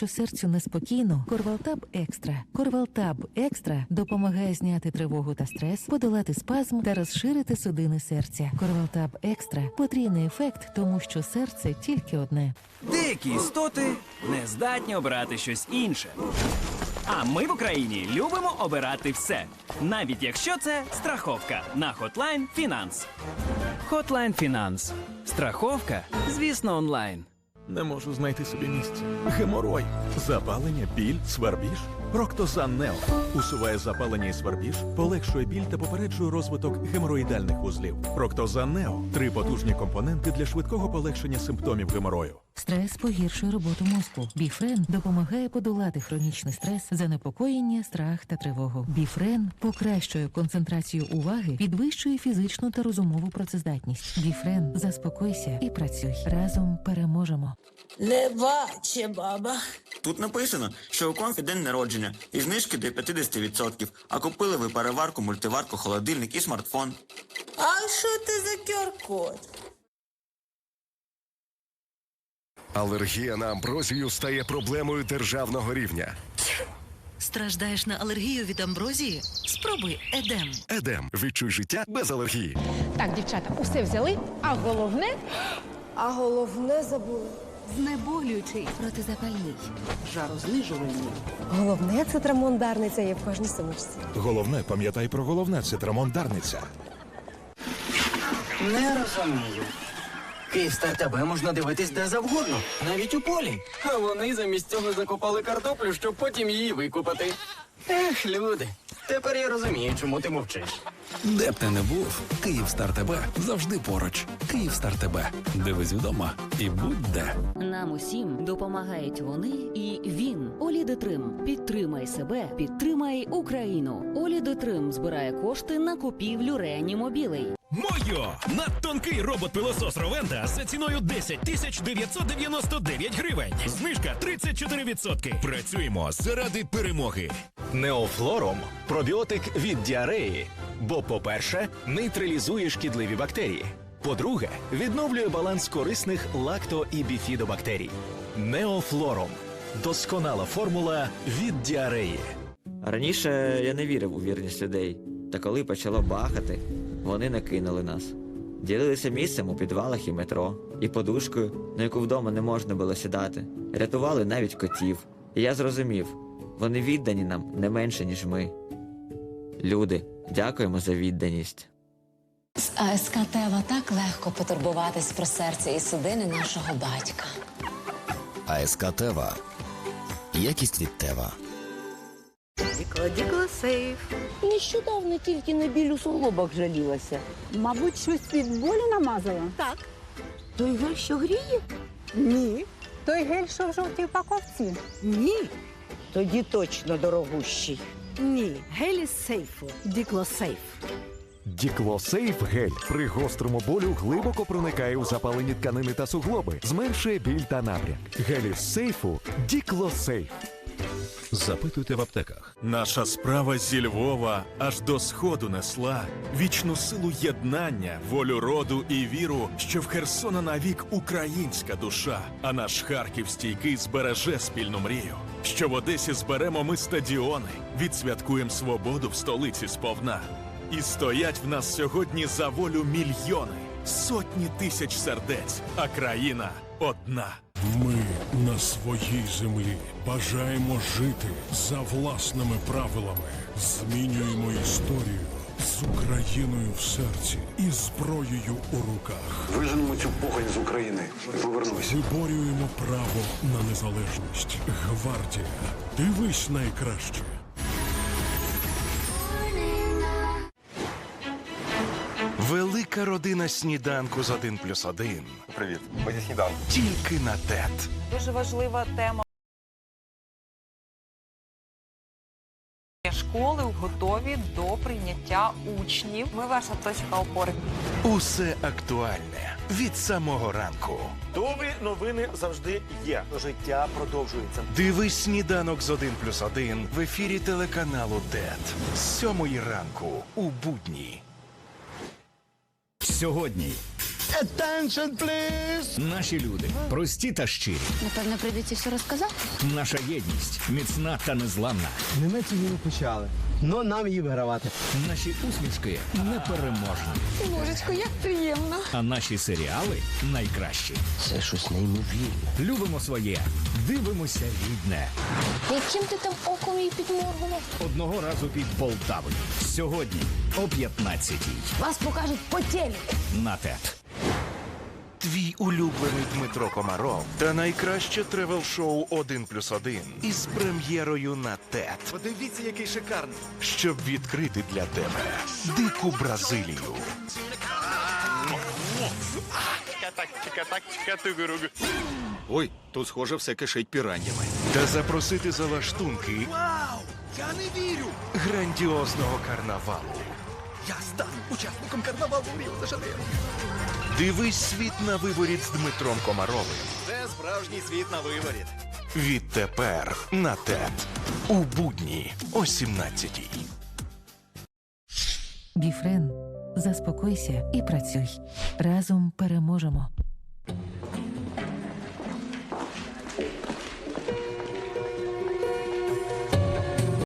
Якщо серцю неспокійно, Корвалтаб Екстра. Корвалтаб Екстра допомагає зняти тривогу та стрес, подолати спазм та розширити судини серця. Корвалтаб Екстра потрійний ефект, тому що серце тільки одне. Деякі істоти не здатні обирати щось інше. А ми в Україні любимо обирати все, навіть якщо це страховка на Hotline Finance. Hotline Finance. Страховка, звісно, онлайн. Не можу знайти собі місця. Геморой, запалення, біль, свербіж. Проктозан Нео усуває запалення і свербіж, полегшує біль та попереджує розвиток геморроїдальних вузлів. Проктозан Нео три потужні компоненти для швидкого полегшення симптомів геморою. Стрес погіршує роботу мозку. Біфрен допомагає подолати хронічний стрес, занепокоєння, страх та тривогу. Біфрен покращує концентрацію уваги, підвищує фізичну та розумову працездатність. Біфрен, заспокойся і працюй. Разом переможемо. Не баче, баба. Тут написано, що у конфі день народження і знижки до 50%, а купили ви переварку, мультиварку, холодильник і смартфон. А що ти за QR-код? Алергія на амброзію стає проблемою державного рівня. Страждаєш на алергію від амброзії? Спробуй Едем. Едем. Відчуй життя без алергії. Так, дівчата, усе взяли, а головне А головне забули. Знеболюючий, протизапальний, жарознижувальний. Головне це трамондарниця є в кожній сумочці. Головне, пам'ятай про головне це трамондарниця. Не розумію. Київстар тебе можна дивитись де завгодно, навіть у полі. А вони замість цього закопали картоплю, щоб потім її викопати. Ех, люди, тепер я розумію, чому ти мовчиш. Де б ти не був, Київстар тебе завжди поруч. Київстар тебе. Дивись вдома і будь де. Нам усім допомагають вони і він. Олі Детрим. Підтримай себе, підтримай Україну. Олі Детрим збирає кошти на купівлю реанімобілей. Мойо! Надтонкий робот-пилосос Ровента за ціною 10 тисяч 999 гривень. Знижка 34%. Працюємо заради перемоги. Неофлором пробіотик від діареї. Бо, по-перше, нейтралізує шкідливі бактерії. По-друге, відновлює баланс корисних лакто і біфідобактерій. Неофлором досконала формула від діареї. Раніше я не вірив у вірність людей, та коли почало бахати, вони не кинули нас. Ділилися місцем у підвалах і метро, і подушкою, на яку вдома не можна було сідати. Рятували навіть котів. І я зрозумів, вони віддані нам не менше, ніж ми. Люди, дякуємо за відданість. З АСК Тева так легко потурбуватись про серце і судини нашого батька. АСК Тева. Якість від Тева. Дікло, дікло, сейф. Нещодавно тільки на біль у суглобах жалілася. Мабуть, щось від болю намазала? Так. Той гель, що гріє? Ні. Той гель, що в жовтій упаковці? Ні. Тоді точно дорогущий. Ні. гелі із сейфу. Дікло сейф. Діклосейф гель при гострому болю глибоко проникає у запалені тканини та суглоби, зменшує біль та напряг. Гелі із сейфу Діклосейф. Запитуйте в аптеках. Наша справа зі Львова аж до сходу несла вічну силу єднання, волю роду і віру, що в Херсона навік українська душа. А наш Харків стійкий збереже спільну мрію. Що в Одесі зберемо ми стадіони, відсвяткуємо свободу в столиці сповна. І стоять в нас сьогодні за волю мільйони, сотні тисяч сердець, а країна одна. Ми на своїй землі бажаємо жити за власними правилами. Змінюємо історію з Україною в серці і зброєю у руках. Виженемо цю погонь з України і повернуся. Виборюємо право на незалежність. Гвардія. Дивись найкраще. Велика родина сніданку з 1 плюс 1. Привіт, мені сніданку. Тільки на ТЕТ. Дуже важлива тема. Школи готові до прийняття учнів. Ми ваша точка опори. Усе актуальне від самого ранку. Добрі новини завжди є. Життя продовжується. Дивись сніданок з 1 плюс 1 в ефірі телеканалу ТЕТ з 7 ранку у будні. Сьогодні Attention, please! Наші люди прості та щирі. Напевно, прийдеться все розказати. Наша єдність міцна та незламна. Не ми цю війну почали, но нам її вигравати. Наші усмішки непереможні. Божечко, як приємно. А наші серіали найкращі. Це щось неймовірне. Любимо своє, дивимося рідне. Яким ти там оком її підморгував? Одного разу під Полтавою. Сьогодні о 15-й. Вас покажуть по телеку. На ТЕТ. Твій улюблений Дмитро Комаров та найкраще тревел-шоу «1 плюс 1» із прем'єрою на ТЕТ. Подивіться, який шикарний. щоб відкрити для тебе дику Бразилію. Ой, тут схоже все кишить піраннями. Та запросити за лаштунки Вау! Я не вірю! грандіозного карнавалу. Я стану учасником карнавалу в Ріо де Жанейро. Дивись світ на виворіт з Дмитром Комаровим. Це справжній світ на виборі. Відтепер на ТЕТ. У будні о 17-й. Біфрен, заспокойся і працюй. Разом переможемо.